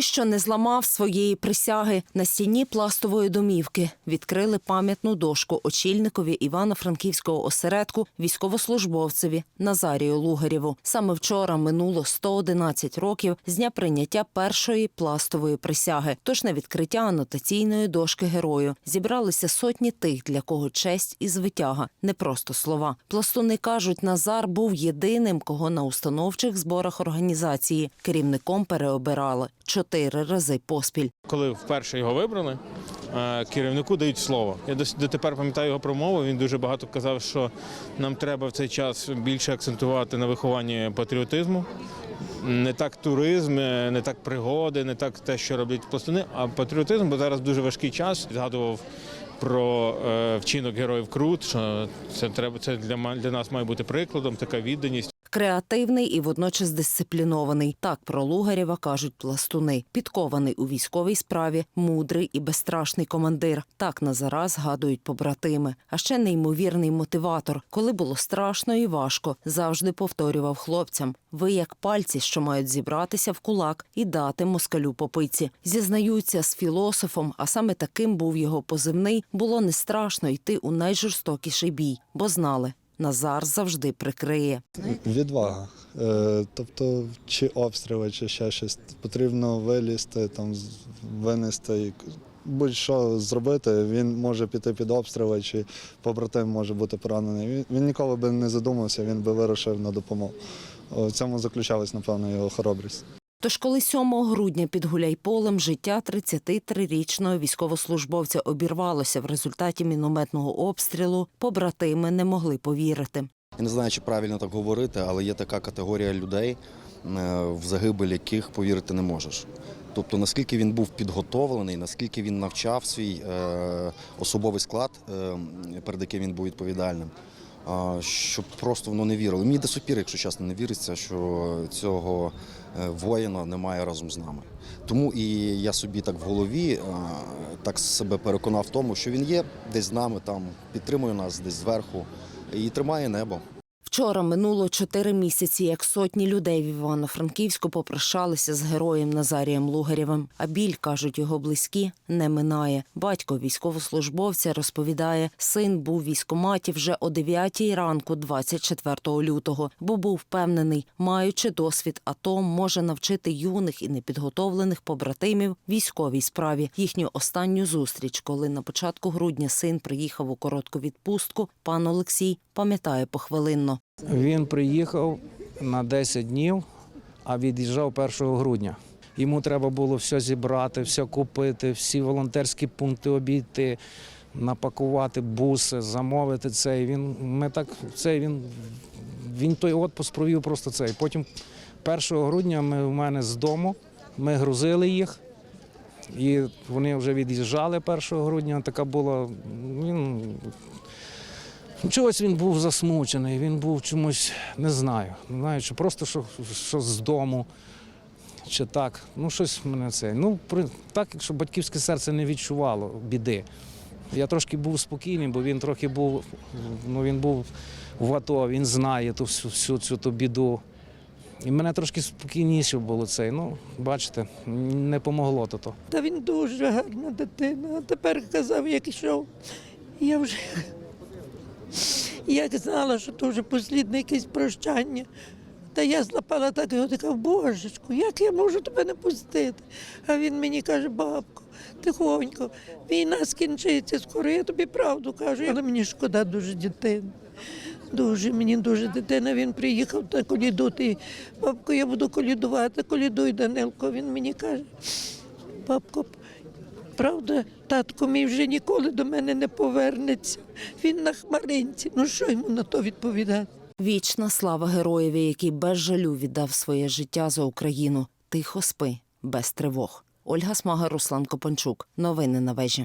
Що не зламав своєї присяги на стіні пластової домівки, відкрили пам'ятну дошку очільникові Івано-Франківського осередку військовослужбовцеві Назарію Лугарєву. Саме вчора минуло 111 років з дня прийняття першої пластової присяги. Тож на відкриття анотаційної дошки герою зібралися сотні тих, для кого честь і звитяга не просто слова. Пластуни кажуть, Назар був єдиним, кого на установчих зборах організації керівником переобирали чотири рази поспіль. Коли вперше його вибрали, е, керівнику дають слово. Я дотепер пам'ятаю його промову. Він дуже багато казав, що нам треба в цей час більше акцентувати на вихованні патріотизму. Не так туризм, е, не так пригоди, не так те, що роблять пластуни, а патріотизм, бо зараз дуже важкий час. Згадував про е, вчинок героїв Крут, що це треба це для для нас має бути прикладом, така відданість. Креативний і водночас дисциплінований. Так про Лугарєва кажуть пластуни. Підкований у військовій справі, мудрий і безстрашний командир. Так Назара згадують побратими. А ще неймовірний мотиватор. Коли було страшно і важко, завжди повторював хлопцям: ви як пальці, що мають зібратися в кулак і дати москалю попиці. Зізнаються з філософом, а саме таким був його позивний. Було не страшно йти у найжорстокіший бій, бо знали. Назар завжди прикриє. Відвага. Е, тобто, чи обстріли, чи ще щось. Потрібно вилізти, там, винести. Будь-що зробити, він може піти під обстріли, чи побратим може бути поранений. Він, він ніколи би не задумався, він би вирушив на допомогу. В цьому заключалась, напевно, його хоробрість. Тож, коли 7 грудня під Гуляйполем життя 33-річного військовослужбовця обірвалося в результаті мінометного обстрілу, побратими не могли повірити. Я не знаю, чи правильно так говорити, але є така категорія людей, е, в загибель яких повірити не можеш. Тобто, наскільки він був підготовлений, наскільки він навчав свій е, особовий склад, е, перед яким він був відповідальним, щоб просто воно не вірило. Мені до супір, якщо чесно, не віриться, що цього е, воїна немає разом з нами. Тому і я собі так в голові е, так себе переконав в тому, що він є десь з нами, там підтримує нас десь зверху і тримає небо. Вчора минуло чотири місяці, як сотні людей в Івано-Франківську попрощалися з героєм Назарієм Лугарєвим. А біль, кажуть його близькі, не минає. Батько військовослужбовця розповідає, син був в військкоматі вже о 9 ранку, 24 лютого, бо був впевнений, маючи досвід АТО, може навчити юних і непідготовлених побратимів військовій справі. Їхню останню зустріч, коли на початку грудня син приїхав у коротку відпустку, пан Олексій пам'ятає похвилинно. Він приїхав на 10 днів, а від'їжджав 1 грудня. Йому треба було все зібрати, все купити, всі волонтерські пункти обійти, напакувати буси, замовити цей. Він ми так цей він, він той отпуск провів просто цей. Потім 1 грудня ми в мене з дому, ми грузили їх. І вони вже від'їжджали 1 грудня. Така була. Він Чогось він був засмучений, він був чомусь, не знаю, не знаю, чи просто що, що з дому, чи так. Ну, щось мене це. Ну, так, якщо батьківське серце не відчувало біди. Я трошки був спокійний, бо він трохи був, ну він був в АТО, він знає ту всю, всю цю ту біду. І мене трошки спокійніше було це. Ну, бачите, не помогло то. то. Та він дуже гарна дитина. А тепер казав, як йшов. Я вже як знала, що то вже послідне якесь прощання. Та я злапала так його така, божечку, як я можу тебе не пустити? А він мені каже, бабко, тихонько, війна скінчиться скоро, я тобі правду кажу. Але мені шкода дуже дитини. Дуже, мені дуже дитина. Він приїхав на коліду. Ти, бабко, я буду колідувати, колідуй, Данилко. Він мені каже, бабко, правда, татко мій вже ніколи до мене не повернеться. Він на хмаринці. Ну що йому на то відповідати? Вічна слава героєві, який без жалю віддав своє життя за Україну. Тихо спи, без тривог. Ольга Смага, Руслан Копанчук. Новини на вежі.